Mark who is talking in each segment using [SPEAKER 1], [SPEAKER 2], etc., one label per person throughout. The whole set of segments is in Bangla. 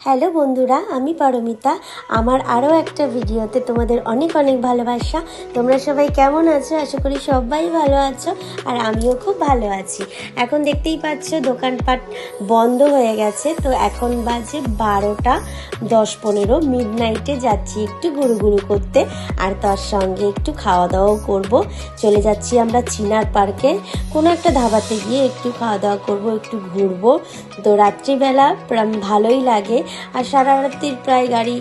[SPEAKER 1] হ্যালো বন্ধুরা, আমি পারমিতা। আমার আরও একটা ভিডিওতে তোমাদের অনেক অনেক ভালোবাসা। তোমরা সবাই কেমন আছো? আশা করি সবাই ভালো আছো আর আমিও খুব ভালো আছি। এখন দেখতেই পাচ্ছ দোকানপাট বন্ধ হয়ে গেছে। তো এখন বাজে বারোটা দশ পনেরো। মিড নাইটে যাচ্ছি একটু ঘুরু ঘুরু করতে আর তার সঙ্গে একটু খাওয়া দাওয়াও করব। চলে যাচ্ছি আমরা চিনার পার্কে। কোনো একটা ধাবাতে গিয়ে একটু খাওয়া দাওয়া করব, একটু ঘুরবো। তো রাত্রিবেলা ভালোই লাগে। আর সারা রাত্রির প্রায় গাড়ি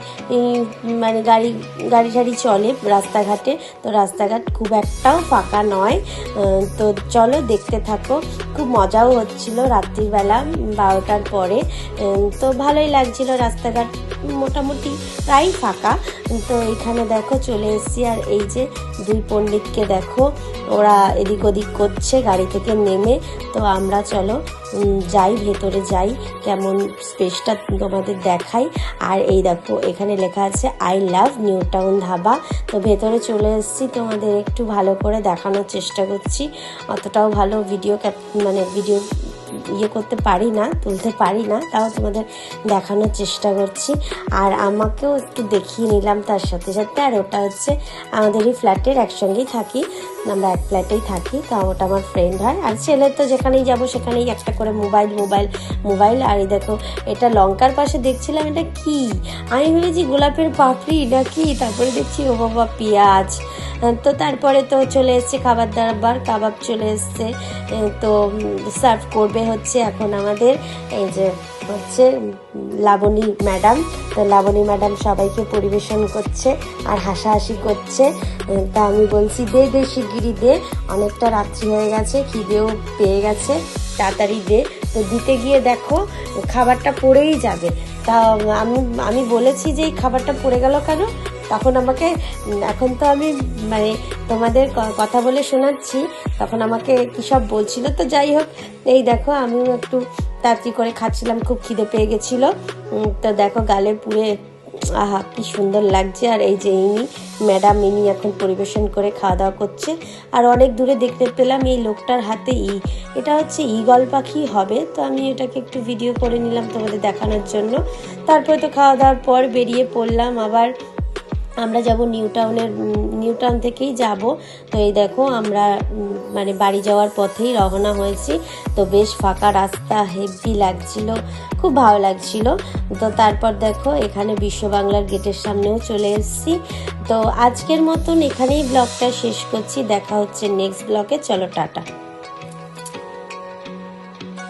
[SPEAKER 1] মানে গাড়ি গাড়ি টাড়ি চলে রাস্তাঘাটে। তো রাস্তাঘাট খুব একটাও ফাঁকা নয়। তো চলো দেখতে থাকো। খুব মজাও হচ্ছিল রাত্রিবেলা বারোটার পরে। তো ভালোই লাগছিল রাস্তাঘাট মোটামুটি প্রায় ফাঁকা। তো এখানে দেখো চলে এসেছি আর এই যে দুই পণ্ডিতকে দেখো। ওরা এদিক ওদিক করছে, গাড়ি থেকে নেমে। তো আমরা চলো যাই, ভেতরে যাই। কেমন স্পেসটা তোমাদের দেখাই। আর এই দেখো, এখানে লেখা আছে I love new town dhaba. তো ভেতরে চলে এসেছি। তোমাদের একটু ভালো করে দেখানোর চেষ্টা করছি। অতটাও ভালো ভিডিও ক্যাপ মানে ভিডিও ইয়ে করতে পারি না, তুলতে পারি না, তাও তোমাদের দেখানোর চেষ্টা করছি। আর আমাকেও একটু দেখিয়ে নিলাম তার সাথে সাথে। আর ওটা হচ্ছে, আমাদেরই ফ্ল্যাটের একসঙ্গেই থাকি। আমরা এক ফ্ল্যাটেই থাকি, তা ওটা আমার ফ্রেন্ড হয়। আর ছেলে তো যেখানেই যাব, সেখানেই একটা করে মোবাইল মোবাইল মোবাইল আর এই দেখো, এটা লঙ্কার পাশে দেখছিলাম, এটা কি? আমি ভেবেছি গোলাপের পাপড়ি না কি তারপরে দেখছি ও বাবা পেঁয়াজ। তো তারপরে তো চলে এসছে খাবার দাবার, কাবাব চলে এসছে। তো সার্ভ করবে হচ্ছে এখন আমাদের, এই যে, হচ্ছে লাবণী ম্যাডাম তো লাবণী ম্যাডাম সবাইকে পরিবেশন করছে আর হাসাহাসি করছে। তা আমি বলছি, দে দে শিগগিরি দে। অনেকটা রাত্রি হয়ে গেছে, খিদেও পেয়ে গেছে। তাড়াতাড়ি দে। তো দিতে গিয়ে দেখো, খাবারটা পড়েই যাবে। তা, আমি আমি বলেছি যে এই খাবারটা পড়ে গেল কেন? তখন আমাকে, এখন তো আমি মানে তোমাদের কথা বলে শোনাচ্ছি, তখন আমাকে কী সব বলছিল? তো যাই হোক, এই দেখো, আমিও একটু তাড়াতাড়ি করে খাচ্ছিলাম, খুব খিদে পেয়ে গেছিল। তো দেখো, গালে পুড়ে, আহা, কি সুন্দর লাগছে। আর এই যে ইনি, ম্যাডাম, ইনি এখন পরিবেশন করে খাওয়া দাওয়া করছে। আর অনেক দূরে দেখতে পেলাম এই লোকটার হাতে ই, এটা হচ্ছে ঈগল পাখি হবে। তো আমি এটাকে একটু ভিডিও করে নিলাম তোমাদের দেখানোর জন্য। তারপরে তো খাওয়া দাওয়ার পর বেরিয়ে পড়লাম, আবার আমরা যাব নিউ টাউনের নিউ টাউন থেকেই যাব। তো এই দেখো, আমরা মানে বাড়ি যাওয়ার পথেই রওনা হয়েছি। তো বেশ ফাঁকা রাস্তা হেভি লাগছিল, খুব ভালো লাগছিল। তো তারপর দেখো, এখানে বিশ্ব বাংলার গেটের সামনেও চলে এসেছি। তো আজকের মতন এখানেই ব্লগটা শেষ করছি। দেখা হচ্ছে নেক্সট ব্লগে। চলো, টাটা।